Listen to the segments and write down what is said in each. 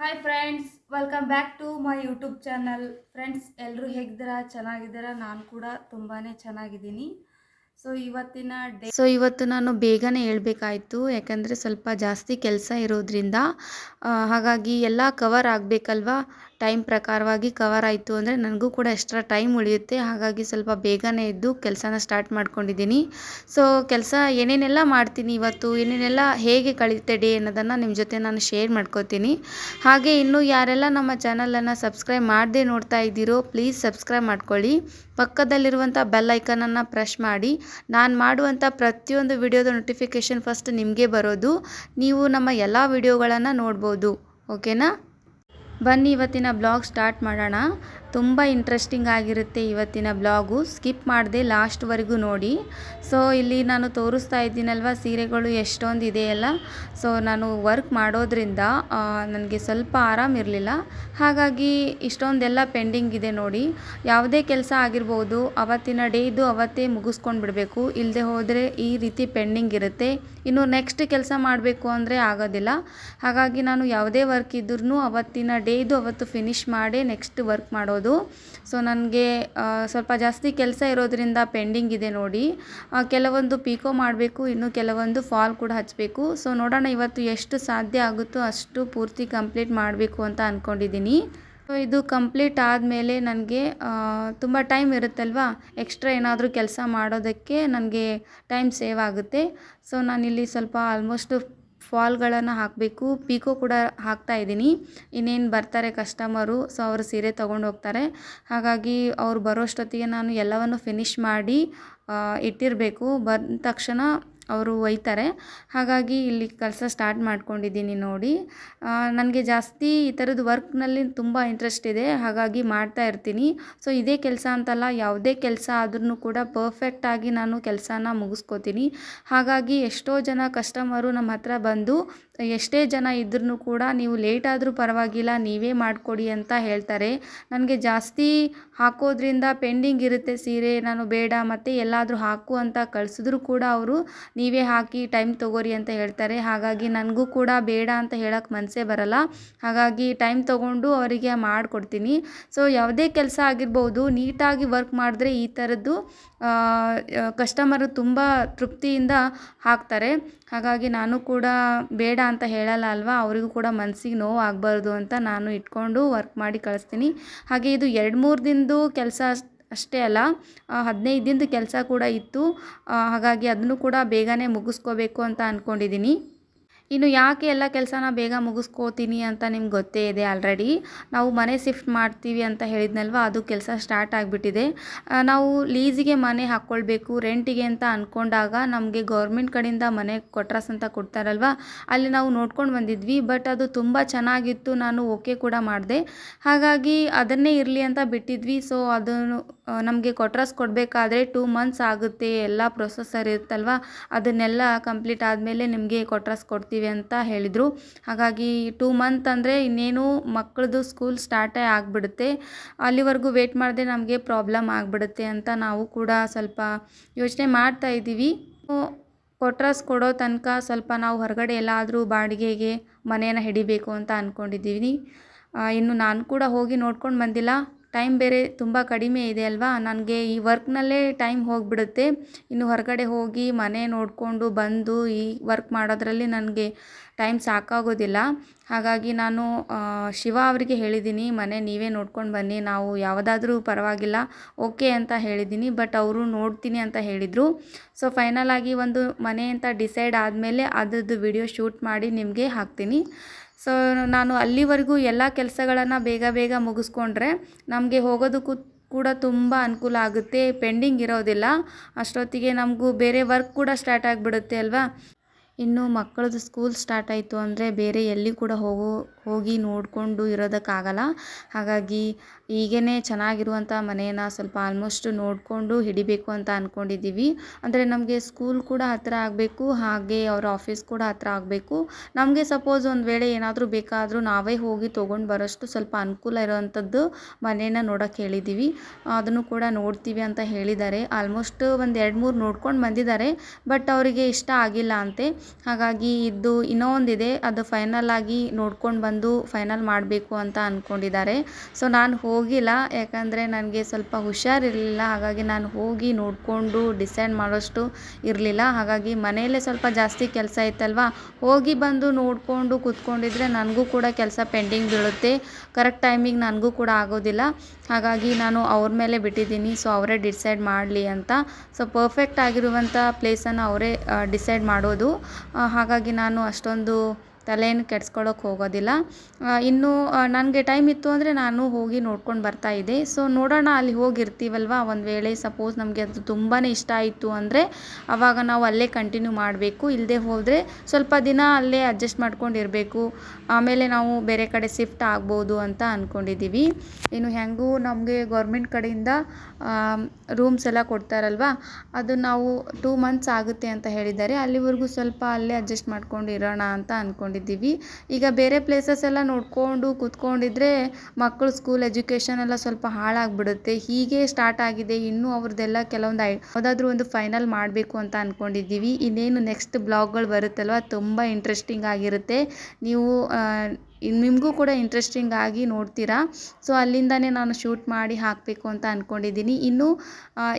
Hi friends welcome back to my YouTube channel friends ಎಲ್ಲರೂ ಹೇಗಿದ್ದೀರಾ? ಚೆನ್ನಾಗಿದ್ದೀರಾ? ನಾನು ಕೂಡ ತುಂಬಾ ಚೆನ್ನಾಗಿದ್ದೀನಿ. ಸೊ ಇವತ್ತಿನ ಡೇ ಸೊ ಇವತ್ತು ನಾನು ಬೇಗನೆ ಹೇಳ್ಬೇಕಾಯ್ತು. ಯಾಕಂದರೆ ಸ್ವಲ್ಪ ಜಾಸ್ತಿ ಕೆಲಸ ಇರೋದ್ರಿಂದ ಹಾಗಾಗಿ ಎಲ್ಲ ಕವರ್ ಆಗಬೇಕಲ್ವಾ? ಟೈಮ್ ಪ್ರಕಾರವಾಗಿ ಕವರ್ ಆಯಿತು ಅಂದರೆ ನನಗೂ ಕೂಡ ಎಕ್ಸ್ಟ್ರಾ ಟೈಮ್ ಉಳಿಯುತ್ತೆ. ಹಾಗಾಗಿ ಸ್ವಲ್ಪ ಬೇಗನೆ ಎದ್ದು ಕೆಲಸನ ಸ್ಟಾರ್ಟ್ ಮಾಡ್ಕೊಂಡಿದ್ದೀನಿ. ಸೊ ಕೆಲಸ ಏನೇನೆಲ್ಲ ಮಾಡ್ತೀನಿ ಇವತ್ತು, ಏನೇನೆಲ್ಲ ಹೇಗೆ ಕಳೀತೆ ಡೇ ಅನ್ನೋದನ್ನು ನಿಮ್ಮ ಜೊತೆ ನಾನು ಶೇರ್ ಮಾಡ್ಕೋತೀನಿ. ಹಾಗೆ ಇನ್ನೂ ಯಾರೆಲ್ಲ ನಮ್ಮ ಚಾನಲನ್ನು ಸಬ್ಸ್ಕ್ರೈಬ್ ಮಾಡದೆ ನೋಡ್ತಾ ಇದ್ದೀರೋ ಪ್ಲೀಸ್ ಸಬ್ಸ್ಕ್ರೈಬ್ ಮಾಡ್ಕೊಳ್ಳಿ. ಪಕ್ಕದಲ್ಲಿರುವಂಥ ಬೆಲ್ ಐಕನನ್ನು ಪ್ರೆಸ್ ಮಾಡಿ. ನಾನು ಮಾಡುವಂಥ ಪ್ರತಿಯೊಂದು ವಿಡಿಯೋದ ನೋಟಿಫಿಕೇಷನ್ ಫಸ್ಟ್ ನಿಮಗೆ ಬರೋದು. ನೀವು ನಮ್ಮ ಎಲ್ಲ ವಿಡಿಯೋಗಳನ್ನು ನೋಡ್ಬೋದು. ಓಕೆನಾ ಬನ್ನಿ ಇವತ್ತಿನ ಬ್ಲಾಗ್ ಸ್ಟಾರ್ಟ್ ಮಾಡೋಣ. ತುಂಬ ಇಂಟ್ರೆಸ್ಟಿಂಗ್ ಆಗಿರುತ್ತೆ ಇವತ್ತಿನ ಬ್ಲಾಗು ಸ್ಕಿಪ್ ಮಾಡದೆ ಲಾಸ್ಟ್ವರೆಗೂ ನೋಡಿ. ಸೊ ಇಲ್ಲಿ ನಾನು ತೋರಿಸ್ತಾ ಇದ್ದೀನಲ್ವ ಸೀರೆಗಳು ಎಷ್ಟೊಂದು ಇದೆಯಲ್ಲ ಸೊ ನಾನು ವರ್ಕ್ ಮಾಡೋದ್ರಿಂದ ನನಗೆ ಸ್ವಲ್ಪ ಆರಾಮಿರಲಿಲ್ಲ ಹಾಗಾಗಿ ಇಷ್ಟೊಂದೆಲ್ಲ ಪೆಂಡಿಂಗ್ ಇದೆ ನೋಡಿ. ಯಾವುದೇ ಕೆಲಸ ಆಗಿರ್ಬೋದು, ಅವತ್ತಿನ ಡೇದು ಅವತ್ತೇ ಮುಗಿಸ್ಕೊಂಡು ಬಿಡಬೇಕು. ಇಲ್ಲದೆ ಹೋದರೆ ಈ ರೀತಿ ಪೆಂಡಿಂಗ್ ಇರುತ್ತೆ. ಇನ್ನು ನೆಕ್ಸ್ಟ್ ಕೆಲಸ ಮಾಡಬೇಕು ಅಂದರೆ ಆಗೋದಿಲ್ಲ. ಹಾಗಾಗಿ ನಾನು ಯಾವುದೇ ವರ್ಕ್ ಇದ್ರೂ ಅವತ್ತಿನ ಡೇದು ಅವತ್ತು ಫಿನಿಶ್ ಮಾಡಿ ನೆಕ್ಸ್ಟ್ ವರ್ಕ್ ಮಾಡೋದು ಸೊ ನನಗೆ ಸ್ವಲ್ಪ ಜಾಸ್ತಿ ಕೆಲಸ ಇರೋದರಿಂದ ಪೆಂಡಿಂಗ್ ಇದೆ ನೋಡಿ. ಕೆಲವೊಂದು ಪೀಕೋ ಮಾಡಬೇಕು, ಇನ್ನು ಕೆಲವೊಂದು ಫಾಲ್ ಕೂಡ ಹಚ್ಚಬೇಕು ಸೊ ನೋಡೋಣ ಇವತ್ತು ಎಷ್ಟು ಸಾಧ್ಯ ಆಗುತ್ತೋ ಅಷ್ಟು ಪೂರ್ತಿ ಕಂಪ್ಲೀಟ್ ಮಾಡಬೇಕು ಅಂತ ಅಂದ್ಕೊಂಡಿದ್ದೀನಿ ಸೊ ಇದು ಕಂಪ್ಲೀಟ್ ಆದಮೇಲೆ ನನಗೆ ತುಂಬ ಟೈಮ್ ಇರುತ್ತಲ್ವಾ? ಎಕ್ಸ್ಟ್ರಾ ಏನಾದರೂ ಕೆಲಸ ಮಾಡೋದಕ್ಕೆ ನನಗೆ ಟೈಮ್ ಸೇವ್ ಆಗುತ್ತೆ. ಸೊ ನಾನಿಲ್ಲಿ ಸ್ವಲ್ಪ ಆಲ್ಮೋಸ್ಟ್ ಫಾಲ್ಗಳನ್ನು ಹಾಕಬೇಕು. ಪೀಕೋ ಕೂಡ ಹಾಕ್ತಾ ಇದ್ದೀನಿ. ಇನ್ನೇನು ಬರ್ತಾರೆ ಕಸ್ಟಮರು ಸೊ ಅವರು ಸೀರೆ ತೊಗೊಂಡು ಹೋಗ್ತಾರೆ. ಹಾಗಾಗಿ ಅವ್ರು ಬರೋಷ್ಟೊತ್ತಿಗೆ ನಾನು ಎಲ್ಲವನ್ನು ಫಿನಿಶ್ ಮಾಡಿ ಇಟ್ಟಿರಬೇಕು. ಬಂದ ತಕ್ಷಣ ಅವರು ಒಯ್ತಾರೆ. ಹಾಗಾಗಿ ಇಲ್ಲಿ ಕೆಲಸ ಸ್ಟಾರ್ಟ್ ಮಾಡ್ಕೊಂಡಿದ್ದೀನಿ ನೋಡಿ. ನನಗೆ ಜಾಸ್ತಿ ಈ ಥರದ ವರ್ಕ್ನಲ್ಲಿ ತುಂಬ ಇಂಟ್ರೆಸ್ಟ್ ಇದೆ. ಹಾಗಾಗಿ ಮಾಡ್ತಾ ಇರ್ತೀನಿ. ಸೊ ಇದೇ ಕೆಲಸ ಅಂತಲ್ಲ, ಯಾವುದೇ ಕೆಲಸ ಆದ್ರೂ ಕೂಡ ಪರ್ಫೆಕ್ಟಾಗಿ ನಾನು ಕೆಲಸನ ಮುಗಿಸ್ಕೋತೀನಿ. ಹಾಗಾಗಿ ಎಷ್ಟೋ ಜನ ಕಸ್ಟಮರು ನಮ್ಮ ಹತ್ರ ಬಂದು, ಎಷ್ಟೇ ಜನ ಇದ್ರೂ ಕೂಡ ನೀವು ಲೇಟ್ ಆದರೂ ಪರವಾಗಿಲ್ಲ, ನೀವೇ ಮಾಡಿಕೊಡಿ ಅಂತ ಹೇಳ್ತಾರೆ. ನನಗೆ ಜಾಸ್ತಿ ಹಾಕೋದ್ರಿಂದ ಪೆಂಡಿಂಗ್ ಇರುತ್ತೆ ಸೀರೆ, ನಾನು ಬೇಡ, ಮತ್ತು ಎಲ್ಲಾದರೂ ಹಾಕು ಅಂತ ಕಳಿಸಿದ್ರು ಕೂಡ ಅವರು ನೀವೇ ಹಾಕಿ ಟೈಮ್ ತೊಗೋರಿ ಅಂತ ಹೇಳ್ತಾರೆ. ಹಾಗಾಗಿ ನನಗೂ ಕೂಡ ಬೇಡ ಅಂತ ಹೇಳಕ್ಕೆ ಮನಸ್ಸೇ ಬರಲ್ಲ. ಹಾಗಾಗಿ ಟೈಮ್ ತೊಗೊಂಡು ಅವರಿಗೆ ಮಾಡಿಕೊಡ್ತೀನಿ. ಸೊ ಯಾವುದೇ ಕೆಲಸ ಆಗಿರ್ಬೋದು, ನೀಟಾಗಿ ವರ್ಕ್ ಮಾಡಿದ್ರೆ ಈ ಥರದ್ದು ಕಸ್ಟಮರು ತುಂಬ ತೃಪ್ತಿಯಿಂದ ಹಾಕ್ತಾರೆ. ಹಾಗಾಗಿ ನಾನು ಕೂಡ ಬೇಡ ಅಂತ ಹೇಳಲ್ಲ ಅಲ್ವಾ? ಅವರಿಗೂ ಕೂಡ ಮನಸ್ಸಿಗೆ ನೋವು ಆಗಬಾರ್ದು ಅಂತ ನಾನು ಇಟ್ಕೊಂಡು ವರ್ಕ್ ಮಾಡಿ ಕಳಿಸ್ತೀನಿ. ಹಾಗೆ ಇದು ಎರಡು ಮೂರು ದಿನದ್ದು ಕೆಲಸ ಅಷ್ಟೇ ಅಲ್ಲ ಹದಿನೈದು ದಿನದ ಕೆಲಸ ಕೂಡ ಇತ್ತು. ಹಾಗಾಗಿ ಅದನ್ನು ಕೂಡ ಬೇಗನೆ ಮುಗಿಸ್ಕೋಬೇಕು ಅಂತ ಅಂದ್ಕೊಂಡಿದ್ದೀನಿ ಇನ್ನು ಯಾಕೆ ಎಲ್ಲ ಕೆಲಸನ ಬೇಗ ಮುಗಿಸ್ಕೋತೀನಿ ಅಂತ ನಿಮ್ಗೆ ಗೊತ್ತೇ ಇದೆ ಆಲ್ರೆಡಿ ನಾವು ಮನೆ ಶಿಫ್ಟ್ ಮಾಡ್ತೀವಿ ಅಂತ ಹೇಳಿದ್ನಲ್ವ, ಅದು ಕೆಲಸ ಸ್ಟಾರ್ಟ್ ಆಗಿಬಿಟ್ಟಿದೆ. ನಾವು ಲೀಸಿಗೆ ಮನೆ ಹಾಕ್ಕೊಳ್ಬೇಕು ರೆಂಟಿಗೆ ಅಂತ ಅಂದ್ಕೊಂಡಾಗ ನಮಗೆ ಗೌರ್ಮೆಂಟ್ ಕಡೆಯಿಂದ ಮನೆ ಕೊಟ್ರಸ್ ಅಂತ ಕೊಡ್ತಾರಲ್ವ, ಅಲ್ಲಿ ನಾವು ನೋಡ್ಕೊಂಡು ಬಂದಿದ್ವಿ ಬಟ್ ಅದು ತುಂಬ ಚೆನ್ನಾಗಿತ್ತು, ನಾನು ಓಕೆ ಕೂಡ ಮಾಡಿದೆ. ಹಾಗಾಗಿ ಅದನ್ನೇ ಇರಲಿ ಅಂತ ಬಿಟ್ಟಿದ್ವಿ ಸೊ ಅದನ್ನು ನಮಗೆ ಕೊಟ್ರಸ್ ಕೊಡಬೇಕಾದ್ರೆ ಟೂ ಮಂತ್ಸ್ ಆಗುತ್ತೆ, ಎಲ್ಲ ಪ್ರೊಸೆಸರ್ ಇರುತ್ತಲ್ವ, ಅದನ್ನೆಲ್ಲ ಕಂಪ್ಲೀಟ್ ಆದಮೇಲೆ ನಿಮಗೆ ಕೊಟ್ರಸ್ ಕೊಡ್ತೀವಿ. ಅಂತ ಹೇಳಿದರು. ಹಾಗಾಗಿ ಟೂ ಮಂತ್ ಅಂದರೆ ಇನ್ನೇನು ಮಕ್ಕಳದು ಸ್ಕೂಲ್ ಸ್ಟಾರ್ಟೇ ಆಗಿಬಿಡುತ್ತೆ. ಅಲ್ಲಿವರೆಗೂ ವೇಟ್ ಮಾಡದೆ ನಮಗೆ ಪ್ರಾಬ್ಲಮ್ ಆಗಿಬಿಡುತ್ತೆ ಅಂತ ನಾವು ಕೂಡ ಸ್ವಲ್ಪ ಯೋಚನೆ ಮಾಡ್ತಾ ಇದ್ದೀವಿ. ಕೊಟ್ರಾಸ್ ಕೊಡೋ ತನಕ ಸ್ವಲ್ಪ ನಾವು ಹೊರಗಡೆ ಎಲ್ಲಾದರೂ ಬಾಡಿಗೆಗೆ ಮನೆಯನ್ನು ಹಿಡಿಬೇಕು ಅಂತ ಅಂದ್ಕೊಂಡಿದ್ದೀವಿ ಇನ್ನು ನಾನು ಕೂಡ ಹೋಗಿ ನೋಡ್ಕೊಂಡು ಬಂದಿಲ್ಲ. ಟೈಮ್ ಬೇರೆ ತುಂಬ ಕಡಿಮೆ ಇದೆ ಅಲ್ವಾ? ನನಗೆ ಈ ವರ್ಕ್ನಲ್ಲೇ ಟೈಮ್ ಹೋಗಿಬಿಡುತ್ತೆ. ಇನ್ನು ಹೊರಗಡೆ ಹೋಗಿ ಮನೆ ನೋಡಿಕೊಂಡು ಬಂದು ಈ ವರ್ಕ್ ಮಾಡೋದ್ರಲ್ಲಿ ನನಗೆ ಟೈಮ್ ಸಾಕಾಗೋದಿಲ್ಲ. ಹಾಗಾಗಿ ನಾನು ಶಿವ ಅವರಿಗೆ ಹೇಳಿದ್ದೀನಿ, ಮನೆ ನೀವೇ ನೋಡ್ಕೊಂಡು ಬನ್ನಿ, ನಾವು ಯಾವುದಾದ್ರೂ ಪರವಾಗಿಲ್ಲ, ಓಕೆ ಅಂತ ಹೇಳಿದ್ದೀನಿ, ಬಟ್ ಅವರು ನೋಡ್ತೀನಿ ಅಂತ ಹೇಳಿದರು. ಸೊ, ಫೈನಲ್ ಆಗಿ ಒಂದು ಮನೆ ಅಂತ ಡಿಸೈಡ್ ಆದಮೇಲೆ ಅದರದ್ದು ವಿಡಿಯೋ ಶೂಟ್ ಮಾಡಿ ನಿಮಗೆ ಹಾಕ್ತೀನಿ. ಸೊ ನಾನು ಅಲ್ಲಿವರೆಗೂ ಎಲ್ಲ ಕೆಲಸಗಳನ್ನು ಬೇಗ ಬೇಗ ಮುಗಿಸ್ಕೊಂಡ್ರೆ ನಮಗೆ ಹೋಗೋದಕ್ಕೂ ಕೂಡ ತುಂಬ ಅನುಕೂಲ ಆಗುತ್ತೆ, ಪೆಂಡಿಂಗ್ ಇರೋದಿಲ್ಲ. ಅಷ್ಟೊತ್ತಿಗೆ ನಮಗೂ ಬೇರೆ ವರ್ಕ್ ಕೂಡ ಸ್ಟಾರ್ಟ್ ಆಗಿಬಿಡುತ್ತೆ ಅಲ್ವಾ? ಇನ್ನು ಮಕ್ಕಳದ್ದು ಸ್ಕೂಲ್ ಸ್ಟಾರ್ಟ್ ಆಯಿತು ಅಂದರೆ ಬೇರೆ ಎಲ್ಲಿ ಕೂಡ ಹೋಗೋ ಹೋಗಿ ನೋಡಿಕೊಂಡು ಇರೋದಕ್ಕಾಗಲ್ಲ. ಹಾಗಾಗಿ ಈಗೇ ಚೆನ್ನಾಗಿರುವಂಥ ಮನೆಯನ್ನು ಸ್ವಲ್ಪ ಆಲ್ಮೋಸ್ಟ್ ನೋಡಿಕೊಂಡು ಹಿಡಿಬೇಕು ಅಂತ ಅಂದ್ಕೊಂಡಿದ್ದೀವಿ ಅಂದರೆ ನಮಗೆ ಸ್ಕೂಲ್ ಕೂಡ ಹತ್ತಿರ ಆಗಬೇಕು, ಹಾಗೆ ಅವರ ಆಫೀಸ್ ಕೂಡ ಹತ್ತಿರ ಆಗಬೇಕು. ನಮಗೆ ಸಪೋಸ್ ಒಂದು ವೇಳೆ ಏನಾದರೂ ಬೇಕಾದರೂ ನಾವೇ ಹೋಗಿ ತೊಗೊಂಡು ಬರೋಷ್ಟು ಸ್ವಲ್ಪ ಅನುಕೂಲ ಇರೋವಂಥದ್ದು ಮನೇನ ನೋಡೋಕ್ಕೆ ಹೇಳಿದ್ದೀವಿ. ಅದನ್ನು ಕೂಡ ನೋಡ್ತೀವಿ ಅಂತ ಹೇಳಿದ್ದಾರೆ. ಆಲ್ಮೋಸ್ಟ್ ಒಂದು ಎರಡು ಮೂರು ನೋಡ್ಕೊಂಡು ಬಂದಿದ್ದಾರೆ ಬಟ್ ಅವರಿಗೆ ಇಷ್ಟ ಆಗಿಲ್ಲ ಅಂತೆ. ಹಾಗಾಗಿ ಇದು ಇನ್ನೂ ಒಂದಿದೆ ಅದು ಫೈನಲ್ ಆಗಿ ನೋಡ್ಕೊಂಡು ಬಂದು ಬಂದು ಫೈನಲ್ ಮಾಡಬೇಕು ಅಂತ ಅಂದ್ಕೊಂಡಿದ್ದಾರೆ ಸೊ ನಾನು ಹೋಗಿಲ್ಲ. ಯಾಕಂದರೆ ನನಗೆ ಸ್ವಲ್ಪ ಹುಷಾರಿರಲಿಲ್ಲ ಹಾಗಾಗಿ ನಾನು ಹೋಗಿ ನೋಡಿಕೊಂಡು ಡಿಸೈಡ್ ಮಾಡೋಷ್ಟು ಇರಲಿಲ್ಲ. ಹಾಗಾಗಿ ಮನೆಯಲ್ಲೇ ಸ್ವಲ್ಪ ಜಾಸ್ತಿ ಕೆಲಸ ಇತ್ತಲ್ವ? ಹೋಗಿ ಬಂದು ನೋಡಿಕೊಂಡು ಕೂತ್ಕೊಂಡಿದ್ರೆ ನನಗೂ ಕೂಡ ಕೆಲಸ ಪೆಂಡಿಂಗ್ ಬೀಳುತ್ತೆ. ಕರೆಕ್ಟ್ ಟೈಮಿಗೆ ನನಗೂ ಕೂಡ ಆಗೋದಿಲ್ಲ. ಹಾಗಾಗಿ ನಾನು ಅವ್ರ ಮೇಲೆ ಬಿಟ್ಟಿದ್ದೀನಿ. ಸೊ ಅವರೇ ಡಿಸೈಡ್ ಮಾಡಲಿ ಅಂತ. ಸೊ ಪರ್ಫೆಕ್ಟ್ ಆಗಿರುವಂಥ ಪ್ಲೇಸನ್ನು ಅವರೇ ಡಿಸೈಡ್ ಮಾಡೋದು. ಹಾಗಾಗಿ ನಾನು ಅಷ್ಟೊಂದು ತಲೆಯನ್ನು ಕೆಡಿಸ್ಕೊಳ್ಳೋಕೆ ಹೋಗೋದಿಲ್ಲ. ಇನ್ನೂ ನನಗೆ ಟೈಮ್ ಇತ್ತು ಅಂದರೆ ನಾನು ಹೋಗಿ ನೋಡ್ಕೊಂಡು ಬರ್ತಾ ಇದ್ದೆ. ಸೊ ನೋಡೋಣ ಅಲ್ಲಿ ಹೋಗಿರ್ತೀವಲ್ವಾ? ಒಂದು ವೇಳೆ ಸಪೋಸ್ ನಮಗೆ ಅದು ತುಂಬಾ ಇಷ್ಟ ಆಯಿತು ಅಂದರೆ ಆವಾಗ ನಾವು ಅಲ್ಲೇ ಕಂಟಿನ್ಯೂ ಮಾಡಬೇಕು. ಇಲ್ಲದೆ ಹೋದರೆ ಸ್ವಲ್ಪ ದಿನ ಅಲ್ಲೇ ಅಡ್ಜಸ್ಟ್ ಮಾಡ್ಕೊಂಡಿರಬೇಕು ಆಮೇಲೆ ನಾವು ಬೇರೆ ಕಡೆ ಶಿಫ್ಟ್ ಆಗ್ಬೋದು ಅಂತ ಅಂದ್ಕೊಂಡಿದ್ದೀವಿ ಇನ್ನು ಹೆಂಗೂ ನಮಗೆ ಗೌರ್ಮೆಂಟ್ ಕಡೆಯಿಂದ ರೂಮ್ಸ್ ಎಲ್ಲ ಕೊಡ್ತಾರಲ್ವ? ಅದು ನಾವು ಟೂ ಮಂತ್ಸ್ ಆಗುತ್ತೆ ಅಂತ ಹೇಳಿದ್ದಾರೆ. ಅಲ್ಲಿವರೆಗೂ ಸ್ವಲ್ಪ ಅಲ್ಲೇ ಅಡ್ಜಸ್ಟ್ ಮಾಡ್ಕೊಂಡು ಇರೋಣ ಅಂತ ಅಂದ್ಕೊಂಡಿದ್ದೀವಿ ಈಗ ಬೇರೆ ಪ್ಲೇಸಸ್ ಎಲ್ಲ ನೋಡಿಕೊಂಡು ಕೂತ್ಕೊಂಡಿದ್ರೆ ಮಕ್ಕಳು ಸ್ಕೂಲ್ ಎಜುಕೇಷನ್ ಎಲ್ಲ ಸ್ವಲ್ಪ ಹಾಳಾಗ್ಬಿಡುತ್ತೆ. ಹೀಗೆ ಸ್ಟಾರ್ಟ್ ಆಗಿದೆ. ಇನ್ನೂ ಅವ್ರದ್ದೆಲ್ಲ ಕೆಲವೊಂದು ಐ ಯಾವುದಾದ್ರೂ ಒಂದು ಫೈನಲ್ ಮಾಡಬೇಕು ಅಂತ ಅಂದ್ಕೊಂಡಿದ್ದೀವಿ ಇನ್ನೇನು ನೆಕ್ಸ್ಟ್ ಬ್ಲಾಗ್ಗಳು ಬರುತ್ತಲ್ವ? ತುಂಬ ಇಂಟ್ರೆಸ್ಟಿಂಗ್ ಆಗಿರುತ್ತೆ. ನೀವು ನಿಮಗೂ ಕೂಡ ಇಂಟ್ರೆಸ್ಟಿಂಗ್ ಆಗಿ ನೋಡ್ತೀರಾ. ಸೊ ಅಲ್ಲಿಂದನೇ ನಾನು ಶೂಟ್ ಮಾಡಿ ಹಾಕಬೇಕು ಅಂತ ಅಂದ್ಕೊಂಡಿದ್ದೀನಿ ಇನ್ನೂ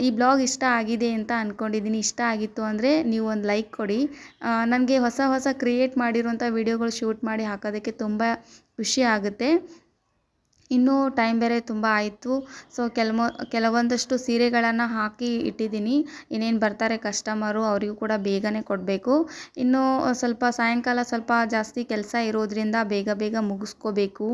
ಈ ಬ್ಲಾಗ್ ಇಷ್ಟ ಆಗಿದೆ ಅಂತ ಅಂದ್ಕೊಂಡಿದ್ದೀನಿ ಇಷ್ಟ ಆಗಿತ್ತು ಅಂದರೆ ನೀವು ಒಂದು ಲೈಕ್ ಕೊಡಿ. ನನಗೆ ಹೊಸ ಹೊಸ ಕ್ರಿಯೇಟ್ ಮಾಡಿರುವಂಥ ವೀಡಿಯೋಗಳು ಶೂಟ್ ಮಾಡಿ ಹಾಕೋದಕ್ಕೆ ತುಂಬ ಖುಷಿ ಆಗುತ್ತೆ. ಇನ್ನೂ ಟೈಮ್ ಬೇರೆ ತುಂಬ ಆಯಿತು. ಸೊ ಕೆಲವು ಕೆಲವೊಂದಷ್ಟು ಸೀರೆಗಳನ್ನು ಹಾಕಿ ಇಟ್ಟಿದ್ದೀನಿ. ಇನ್ನೇನು ಬರ್ತಾರೆ ಕಸ್ಟಮರು ಅವರಿಗೂ ಕೂಡ ಬೇಗನೆ ಕೊಡಬೇಕು. ಇನ್ನು ಸ್ವಲ್ಪ ಸಾಯಂಕಾಲ ಸ್ವಲ್ಪ ಜಾಸ್ತಿ ಕೆಲಸ ಇರೋದ್ರಿಂದ ಬೇಗ ಬೇಗ ಮುಗಿಸ್ಕೋಬೇಕು.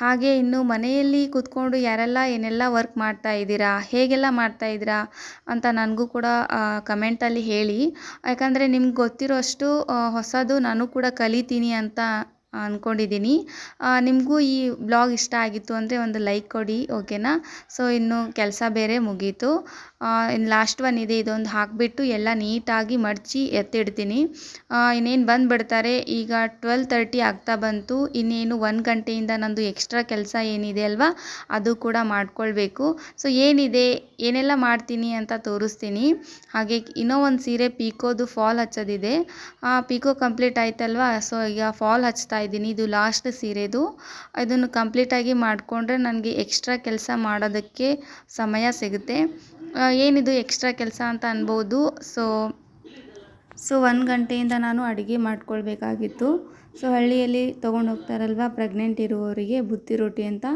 ಹಾಗೆ ಇನ್ನು ಮನೆಯಲ್ಲಿ ಕೂತ್ಕೊಂಡು ಯಾರೆಲ್ಲ ಏನೆಲ್ಲ ವರ್ಕ್ ಮಾಡ್ತಾ ಇದ್ದೀರಾ, ಹೇಗೆಲ್ಲ ಮಾಡ್ತಾ ಇದ್ದೀರಾ ಅಂತ ನನಗೂ ಕೂಡ ಕಮೆಂಟಲ್ಲಿ ಹೇಳಿ. ಯಾಕಂದರೆ ನಿಮ್ಗೆ ಗೊತ್ತಿರೋಷ್ಟು ಹೊಸದು ನಾನು ಕೂಡ ಕಲಿತೀನಿ ಅಂತ ಅಂದ್ಕೊಂಡಿದ್ದೀನಿ ನಿಮಗೂ ಈ ಬ್ಲಾಗ್ ಇಷ್ಟ ಆಗಿತ್ತು ಅಂದರೆ ಒಂದು ಲೈಕ್ ಕೊಡಿ ಓಕೆನಾ ಸೊ ಇನ್ನು ಕೆಲಸ ಬೇರೆ ಮುಗೀತು. ಇನ್ನು ಲಾಸ್ಟ್ ಒನ್ ಇದೆ, ಇದೊಂದು ಹಾಕಿಬಿಟ್ಟು ಎಲ್ಲ ನೀಟಾಗಿ ಮಡಚಿ ಎತ್ತಿಡ್ತೀನಿ. ಇನ್ನೇನು ಬಂದುಬಿಡ್ತಾರೆ, ಈಗ ಟ್ವೆಲ್ ತರ್ಟಿ ಆಗ್ತಾ ಬಂತು, ಇನ್ನೇನು ಒಂದು ಗಂಟೆಯಿಂದ ನಂದು ಎಕ್ಸ್ಟ್ರಾ ಕೆಲಸ ಏನಿದೆ ಅಲ್ವಾ, ಅದು ಕೂಡ ಮಾಡ್ಕೊಳ್ಬೇಕು. ಸೊ ಏನಿದೆ, ಏನೆಲ್ಲ ಮಾಡ್ತೀನಿ ಅಂತ ತೋರಿಸ್ತೀನಿ. ಹಾಗೆ ಇನ್ನೂ ಒಂದು ಸೀರೆ ಪೀಕೋದು ಫಾಲ್ ಹಚ್ಚೋದಿದೆ. ಪೀಕೋ ಕಂಪ್ಲೀಟ್ ಆಯ್ತಲ್ವಾ ಸೊ ಈಗ ಫಾಲ್ ಹಚ್ತಾ ಇದ್ದೀನಿ, ಇದು ಲಾಸ್ಟ್ ಸೀರೆದು. ಇದನ್ನು ಕಂಪ್ಲೀಟಾಗಿ ಮಾಡಿಕೊಂಡ್ರೆ ನನಗೆ ಎಕ್ಸ್ಟ್ರಾ ಕೆಲಸ ಮಾಡೋದಕ್ಕೆ ಸಮಯ ಸಿಗುತ್ತೆ. ಏನಿದು ಎಕ್ಸ್ಟ್ರಾ ಕೆಲಸ ಅಂತ ಅನ್ಬೋದು. ಸೊ ಸೊ ಒಂದು ಗಂಟೆಯಿಂದ ನಾನು ಅಡುಗೆ ಮಾಡ್ಕೊಳ್ಬೇಕಾಗಿತ್ತು. ಸೊ ಹಳ್ಳಿಯಲ್ಲಿ ತೊಗೊಂಡು ಹೋಗ್ತಾರಲ್ವ ಪ್ರೆಗ್ನೆಂಟ್ ಇರುವವರಿಗೆ ಬುತ್ತಿ ರೊಟ್ಟಿ ಅಂತ.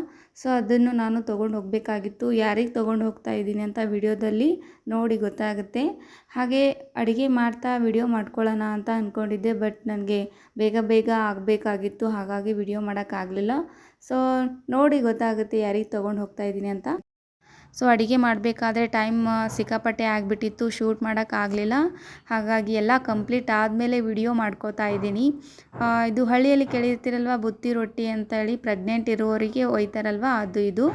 ಸೊ ಅದನ್ನು ನಾನು ತೊಗೊಂಡು ಹೋಗಬೇಕಾಗಿತ್ತು. ಯಾರಿಗೆ ತೊಗೊಂಡು ಹೋಗ್ತಾ ಇದ್ದೀನಿ ಅಂತ ವಿಡಿಯೋದಲ್ಲಿ ನೋಡಿ ಗೊತ್ತಾಗುತ್ತೆ. ಹಾಗೆ ಅಡುಗೆ ಮಾಡ್ತಾ ವಿಡಿಯೋ ಮಾಡ್ಕೊಳ್ಳೋಣ ಅಂತ ಅಂದ್ಕೊಂಡಿದ್ದೆ ಬಟ್ ನನಗೆ ಬೇಗ ಬೇಗ ಆಗಬೇಕಾಗಿತ್ತು. ಹಾಗಾಗಿ ವಿಡಿಯೋ ಮಾಡೋಕ್ಕಾಗಲಿಲ್ಲ. ಸೊ ನೋಡಿ ಗೊತ್ತಾಗುತ್ತೆ ಯಾರಿಗೆ ತೊಗೊಂಡು ಹೋಗ್ತಾ ಇದ್ದೀನಿ ಅಂತ. ಸೊ ಅಡುಗೆ ಮಾಡಬೇಕಾದ್ರೆ ಟೈಮ್ ಸಿಕ್ಕಾಪಟ್ಟೆ ಆಗಿಬಿಟ್ಟಿತ್ತು, ಶೂಟ್ ಮಾಡೋಕ್ಕಾಗಲಿಲ್ಲ ಹಾಗಾಗಿ ಎಲ್ಲ ಕಂಪ್ಲೀಟ್ ಆದಮೇಲೆ ವಿಡಿಯೋ ಮಾಡ್ಕೋತಾ ಇದ್ದೀನಿ. ಇದು ಹಳ್ಳಿಯಲ್ಲಿ ಕೇಳಿರ್ತೀರಲ್ವ, ಬುತ್ತಿ ರೊಟ್ಟಿ ಅಂತೇಳಿ, ಪ್ರೆಗ್ನೆಂಟ್ ಇರುವವರಿಗೆ ಒಯ್ತಾರಲ್ವ, ಅದು ಇದು.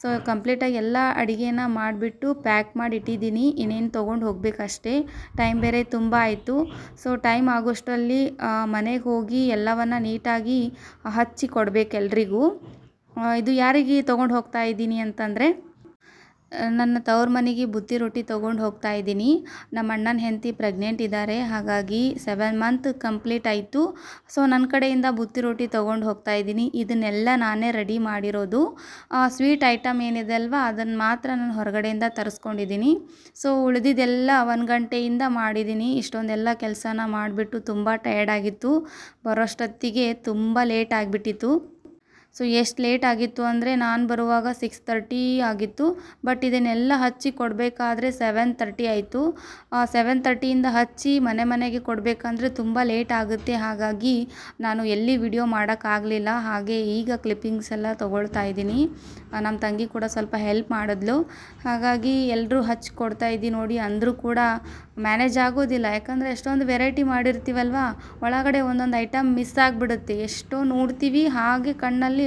ಸೊ ಕಂಪ್ಲೀಟಾಗಿ ಎಲ್ಲ ಅಡುಗೆನ ಮಾಡಿಬಿಟ್ಟು ಪ್ಯಾಕ್ ಮಾಡಿ ಇಟ್ಟಿದ್ದೀನಿ. ಇನ್ನೇನು ತೊಗೊಂಡು ಹೋಗಬೇಕಷ್ಟೇ. ಟೈಮ್ ಬೇರೆ ತುಂಬ ಆಯಿತು. ಸೊ ಟೈಮ್ ಆಗೋಷ್ಟರಲ್ಲಿ ಮನೆಗೆ ಹೋಗಿ ಎಲ್ಲವನ್ನು ನೀಟಾಗಿ ಹಚ್ಚಿ ಕೊಡಬೇಕು ಎಲ್ರಿಗೂ ಇದು ಯಾರಿಗೆ ತೊಗೊಂಡು ಹೋಗ್ತಾ ಇದ್ದೀನಿ ಅಂತಂದರೆ ನನ್ನ ತವ್ರ ಮನೆಗೆ ಬುತ್ತಿ ರೊಟ್ಟಿ ತೊಗೊಂಡು ಹೋಗ್ತಾ ಇದ್ದೀನಿ. ನಮ್ಮ ಅಣ್ಣನ ಹೆಂಡತಿ ಪ್ರೆಗ್ನೆಂಟ್ ಇದ್ದಾರೆ ಹಾಗಾಗಿ ಸೆವೆನ್ ಮಂತ್ ಕಂಪ್ಲೀಟ್ ಆಯಿತು. ಸೊ ನನ್ನ ಕಡೆಯಿಂದ ಬುತ್ತಿ ರೊಟ್ಟಿ ತೊಗೊಂಡು ಹೋಗ್ತಾ ಇದ್ದೀನಿ. ಇದನ್ನೆಲ್ಲ ನಾನೇ ರೆಡಿ ಮಾಡಿರೋದು. ಸ್ವೀಟ್ ಐಟಮ್ ಏನಿದೆ ಅಲ್ವಾ ಅದನ್ನು ಮಾತ್ರ ನಾನು ಹೊರಗಡೆಯಿಂದ ತರಿಸ್ಕೊಂಡಿದ್ದೀನಿ. ಸೊ ಉಳಿದಿದ್ದೆಲ್ಲ ಒಂದು ಗಂಟೆಯಿಂದ ಮಾಡಿದ್ದೀನಿ. ಇಷ್ಟೊಂದೆಲ್ಲ ಕೆಲಸನ ಮಾಡಿಬಿಟ್ಟು ತುಂಬ ಟಯರ್ಡ್ ಆಗಿತ್ತು. ಬರೋಷ್ಟೊತ್ತಿಗೆ ತುಂಬ ಲೇಟ್ ಆಗಿಬಿಟ್ಟಿತ್ತು. ಸೊ ಎಷ್ಟು ಲೇಟ್ ಆಗಿತ್ತು ಅಂದರೆ ನಾನು ಬರುವಾಗ ಸಿಕ್ಸ್ ತರ್ಟಿ ಆಗಿತ್ತು. ಬಟ್ ಇದನ್ನೆಲ್ಲ ಹಚ್ಚಿ ಕೊಡಬೇಕಾದ್ರೆ ಸೆವೆನ್ ತರ್ಟಿ ಆಯಿತು. ಸೆವೆನ್ ತರ್ಟಿಯಿಂದ ಹಚ್ಚಿ ಮನೆ ಮನೆಗೆ ಕೊಡಬೇಕಂದ್ರೆ ತುಂಬ ಲೇಟ್ ಆಗುತ್ತೆ. ಹಾಗಾಗಿ ನಾನು ಎಲ್ಲಿ ವಿಡಿಯೋ ಮಾಡೋಕ್ಕಾಗಲಿಲ್ಲ ಹಾಗೆ ಈಗ ಕ್ಲಿಪ್ಪಿಂಗ್ಸ್ ಎಲ್ಲ ತೊಗೊಳ್ತಾ ಇದ್ದೀನಿ. ನಮ್ಮ ತಂಗಿ ಕೂಡ ಸ್ವಲ್ಪ ಹೆಲ್ಪ್ ಮಾಡಿದ್ಲು. ಹಾಗಾಗಿ ಎಲ್ಲರೂ ಹಚ್ಚಿ ಕೊಡ್ತಾ ಇದ್ದೀನಿ ನೋಡಿ. ಅಂದರೂ ಕೂಡ ಮ್ಯಾನೇಜ್ ಆಗೋದಿಲ್ಲ. ಯಾಕಂದರೆ ಎಷ್ಟೊಂದು ವೆರೈಟಿ ಮಾಡಿರ್ತೀವಲ್ವ? ಒಳಗಡೆ ಒಂದೊಂದು ಐಟಮ್ ಮಿಸ್ ಆಗಿಬಿಡುತ್ತೆ. ಎಷ್ಟೋ ನೋಡ್ತೀವಿ, ಹಾಗೆ ಕಣ್ಣಲ್ಲಿ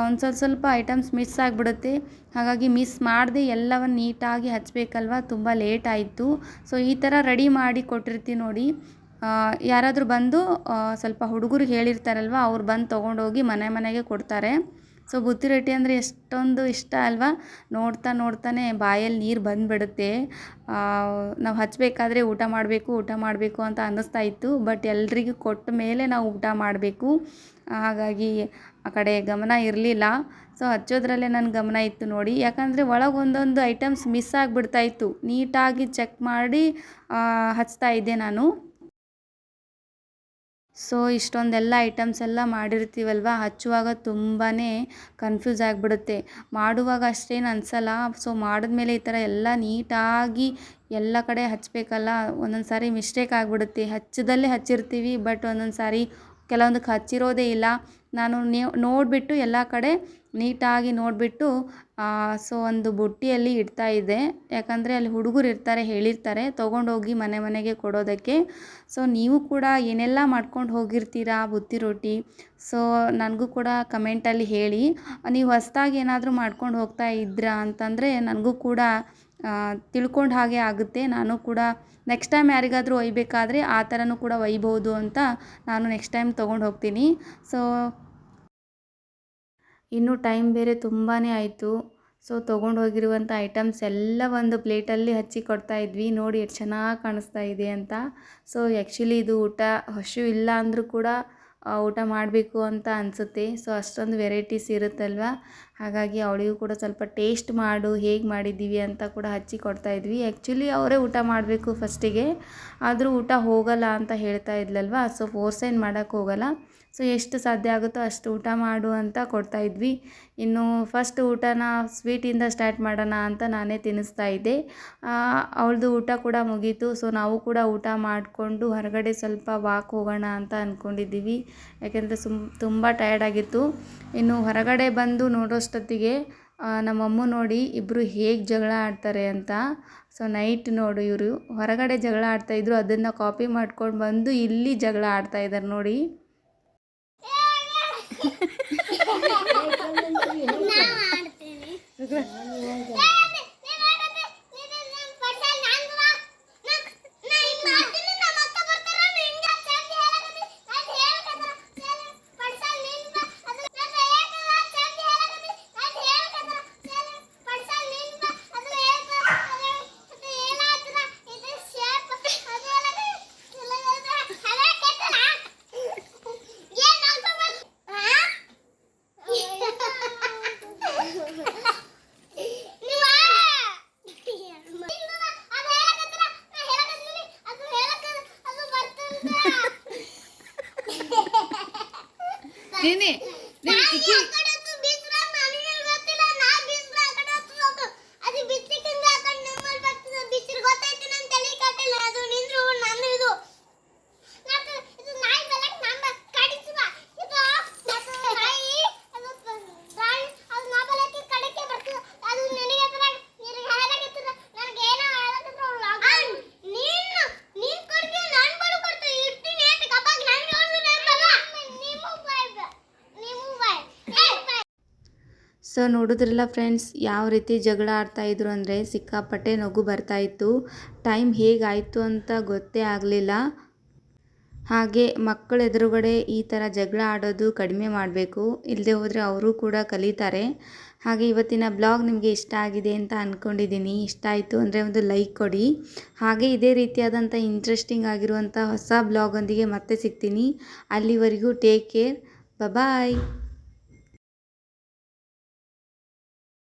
ಒಂದು ಸ್ವಲ್ಪ ಸ್ವಲ್ಪ ಐಟಮ್ಸ್ ಮಿಸ್ ಆಗಿಬಿಡುತ್ತೆ. ಹಾಗಾಗಿ ಮಿಸ್ ಮಾಡದೆ ಎಲ್ಲವನ್ನು ನೀಟಾಗಿ ಹಚ್ಚಬೇಕಲ್ವ ತುಂಬ ಲೇಟ್ ಆಯಿತು. ಸೊ ಈ ಥರ ರೆಡಿ ಮಾಡಿ ಕೊಟ್ಟಿರ್ತೀವಿ ನೋಡಿ. ಯಾರಾದರೂ ಬಂದು ಸ್ವಲ್ಪ ಹುಡುಗರು ಹೇಳಿರ್ತಾರಲ್ವ, ಅವ್ರು ಬಂದು ತೊಗೊಂಡೋಗಿ ಮನೆ ಮನೆಗೆ ಕೊಡ್ತಾರೆ. ಸೊ ಬುತ್ತಿ ರೊಟ್ಟಿ ಅಂದರೆ ಎಷ್ಟೊಂದು ಇಷ್ಟ ಅಲ್ವಾ? ನೋಡ್ತಾ ನೋಡ್ತಾನೆ ಬಾಯಲ್ಲಿ ನೀರು ಬಂದುಬಿಡುತ್ತೆ. ನಾವು ಹಚ್ಚಬೇಕಾದ್ರೆ ಊಟ ಮಾಡಬೇಕು ಊಟ ಮಾಡಬೇಕು ಅಂತ ಅನ್ನಿಸ್ತಾ ಇತ್ತು. ಬಟ್ ಎಲ್ರಿಗೂ ಕೊಟ್ಟ ಮೇಲೆ ನಾವು ಊಟ ಮಾಡಬೇಕು. ಹಾಗಾಗಿ ಆ ಕಡೆ ಗಮನ ಇರಲಿಲ್ಲ. ಸೊ ಹಚ್ಚೋದ್ರಲ್ಲೇ ನನ್ನ ಗಮನ ಇತ್ತು ನೋಡಿ. ಯಾಕಂದರೆ ಒಳಗೆ ಒಂದೊಂದು ಐಟಮ್ಸ್ ಮಿಸ್ ಆಗಿಬಿಡ್ತಾ ಇತ್ತು. ನೀಟಾಗಿ ಚೆಕ್ ಮಾಡಿ ಹಚ್ತಾ ಇದ್ದೆ ನಾನು. ಸೊ, ಇಷ್ಟೊಂದೆಲ್ಲ ಐಟಮ್ಸ್ ಎಲ್ಲ ಮಾಡಿರ್ತೀವಲ್ವ? ಹಚ್ಚುವಾಗ ತುಂಬಾ ಕನ್ಫ್ಯೂಸ್ ಆಗಿಬಿಡುತ್ತೆ. ಮಾಡುವಾಗ ಅಷ್ಟೇನು ಅನಿಸಲ್ಲ. ಸೊ ಮಾಡಿದ್ಮೇಲೆ ಈ ಥರ ಎಲ್ಲ ನೀಟಾಗಿ ಎಲ್ಲ ಕಡೆ ಹಚ್ಚಬೇಕಲ್ಲ ಒಂದೊಂದು ಸಾರಿ ಮಿಸ್ಟೇಕ್ ಆಗಿಬಿಡುತ್ತೆ. ಹಚ್ಚದಲ್ಲೇ ಹಚ್ಚಿರ್ತೀವಿ ಬಟ್ ಒಂದೊಂದು ಸಾರಿ ಕೆಲವೊಂದಕ್ಕೆ ಹಚ್ಚಿರೋದೇ ಇಲ್ಲ. ನಾನು ನೀವು ನೋಡಿಬಿಟ್ಟು ಎಲ್ಲ ಕಡೆ ನೀಟಾಗಿ ನೋಡಿಬಿಟ್ಟು ಸೊ ಒಂದು ಬುಟ್ಟಿಯಲ್ಲಿ ಇಡ್ತಾ ಇದ್ದೆ. ಯಾಕಂದರೆ ಅಲ್ಲಿ ಹುಡುಗರು ಇರ್ತಾರೆ, ಹೇಳಿರ್ತಾರೆ, ತೊಗೊಂಡೋಗಿ ಮನೆ ಮನೆಗೆ ಕೊಡೋದಕ್ಕೆ. ಸೊ ನೀವು ಕೂಡ ಏನೆಲ್ಲ ಮಾಡ್ಕೊಂಡು ಹೋಗಿರ್ತೀರಾ ಬುತ್ತಿ ರೊಟ್ಟಿ? ಸೊ ನನಗೂ ಕೂಡ ಕಮೆಂಟಲ್ಲಿ ಹೇಳಿ. ನೀವು ಹೊಸ್ದಾಗಿ ಏನಾದರೂ ಮಾಡ್ಕೊಂಡು ಹೋಗ್ತಾ ಇದ್ರಾ ಅಂತಂದರೆ ನನಗೂ ಕೂಡ ತಿಳ್ಕೊಂಡು ಹಾಗೆ ಆಗುತ್ತೆ. ನಾನು ಕೂಡ ನೆಕ್ಸ್ಟ್ ಟೈಮ್ ಯಾರಿಗಾದರೂ ಒಯ್ಯಬೇಕಾದ್ರೆ ಆ ಥರನೂ ಕೂಡ ಒಯ್ಬೋದು ಅಂತ ನಾನು ನೆಕ್ಸ್ಟ್ ಟೈಮ್ ತೊಗೊಂಡು ಹೋಗ್ತೀನಿ. ಸೊ ಇನ್ನೂ ಟೈಮ್ ಬೇರೆ ತುಂಬಾ ಆಯಿತು. ಸೊ ತೊಗೊಂಡು ಹೋಗಿರುವಂಥ ಐಟಮ್ಸ್ ಎಲ್ಲ ಒಂದು ಪ್ಲೇಟಲ್ಲಿ ಹಚ್ಚಿ ಕೊಡ್ತಾ ಇದ್ವಿ. ನೋಡಿ, ಎಷ್ಟು ಚೆನ್ನಾಗಿ ಕಾಣಿಸ್ತಾ ಇದೆ ಅಂತ. ಸೊ ಆ್ಯಕ್ಚುಲಿ ಇದು ಊಟ ಹಸಿವು ಇಲ್ಲ ಅಂದರೂ ಕೂಡ ಊಟ ಮಾಡಬೇಕು ಅಂತ ಅನಿಸುತ್ತೆ. ಸೊ, ಅಷ್ಟೊಂದು ವೆರೈಟೀಸ್ ಇರುತ್ತಲ್ವ? ಹಾಗಾಗಿ ಅವಳಿಗೂ ಕೂಡ ಸ್ವಲ್ಪ ಟೇಸ್ಟ್ ಮಾಡು, ಹೇಗೆ ಮಾಡಿದ್ದೀವಿ ಅಂತ ಕೂಡ ಹಚ್ಚಿ ಕೊಡ್ತಾ ಇದ್ವಿ. ಆ್ಯಕ್ಚುಲಿ ಅವರೇ ಊಟ ಮಾಡಬೇಕು ಫಸ್ಟಿಗೆ ಆದರೂ ಊಟ ಹೋಗಲ್ಲ ಅಂತ ಹೇಳ್ತಾ ಇದ್ಲಲ್ವ? ಸೊ ಫೋರ್ಸ್ ಏನು ಮಾಡೋಕ್ಕೆ ಹೋಗಲ್ಲ. ಸೊ ಎಷ್ಟು ಸಾಧ್ಯ ಆಗುತ್ತೋ ಅಷ್ಟು ಊಟ ಮಾಡು ಅಂತ ಕೊಡ್ತಾ ಇದ್ವಿ. ಇನ್ನು ಫಸ್ಟ್ ಊಟನ ಸ್ವೀಟಿಂದ ಸ್ಟಾರ್ಟ್ ಮಾಡೋಣ ಅಂತ ನಾನೇ ತಿನ್ನಿಸ್ತಾ ಇದ್ದೆ. ಅವಳದು ಊಟ ಕೂಡ ಮುಗೀತು. ಸೊ ನಾವು ಕೂಡ ಊಟ ಮಾಡಿಕೊಂಡು ಹೊರಗಡೆ ಸ್ವಲ್ಪ ವಾಕ್ ಹೋಗೋಣ ಅಂತ ಅಂದ್ಕೊಂಡಿದ್ದೀವಿ ಯಾಕೆಂದರೆ ಸುಮ್, ತುಂಬ ಟಯರ್ಡ್ ಆಗಿತ್ತು. ಇನ್ನು ಹೊರಗಡೆ ಬಂದು ನೋಡೋಷ್ಟೊತ್ತಿಗೆ ನಮ್ಮಮ್ಮ ನೋಡಿ ಇಬ್ಬರು ಹೇಗೆ ಜಗಳ ಆಡ್ತಾರೆ ಅಂತ. ಸೊ ನೈಟ್ ನೋಡು ಇವರು. ಹೊರಗಡೆ ಜಗಳ ಆಡ್ತಾಯಿದ್ರು ಅದನ್ನು ಕಾಪಿ ಮಾಡ್ಕೊಂಡು ಬಂದು ಇಲ್ಲಿ ಜಗಳ ಆಡ್ತಾಯಿದ್ದಾರೆ ನೋಡಿ. ಮಾಡ್ತೀನಿ ನೋಡಿದ್ರಲ್ಲ ಫ್ರೆಂಡ್ಸ್ ಯಾವ ರೀತಿ ಜಗಳ ಆಡ್ತಾಯಿದ್ರು ಅಂದರೆ ಸಿಕ್ಕಾಪಟ್ಟೆ ನಗು ಬರ್ತಾಯಿತ್ತು ಟೈಮ್ ಹೇಗಾಯಿತು ಅಂತ ಗೊತ್ತೇ ಆಗಲಿಲ್ಲ. ಹಾಗೆ ಮಕ್ಕಳ ಎದುರುಗಡೆ ಈ ಥರ ಜಗಳ ಆಡೋದು ಕಡಿಮೆ ಮಾಡಬೇಕು. ಇಲ್ಲದೆ ಹೋದರೆ ಅವರು ಕೂಡ ಕಲಿತಾರೆ. ಹಾಗೆ ಇವತ್ತಿನ ಬ್ಲಾಗ್ ನಿಮಗೆ ಇಷ್ಟ ಆಗಿದೆ ಅಂತ ಅಂದ್ಕೊಂಡಿದ್ದೀನಿ ಇಷ್ಟ ಆಯಿತು ಅಂದರೆ ಒಂದು ಲೈಕ್ ಕೊಡಿ. ಹಾಗೆ ಇದೇ ರೀತಿಯಾದಂಥ ಇಂಟ್ರೆಸ್ಟಿಂಗ್ ಆಗಿರುವಂಥ ಹೊಸ ಬ್ಲಾಗೊಂದಿಗೆ ಮತ್ತೆ ಸಿಗ್ತೀನಿ. ಅಲ್ಲಿವರೆಗೂ ಟೇಕ್ ಕೇರ್ ಬಾಯ್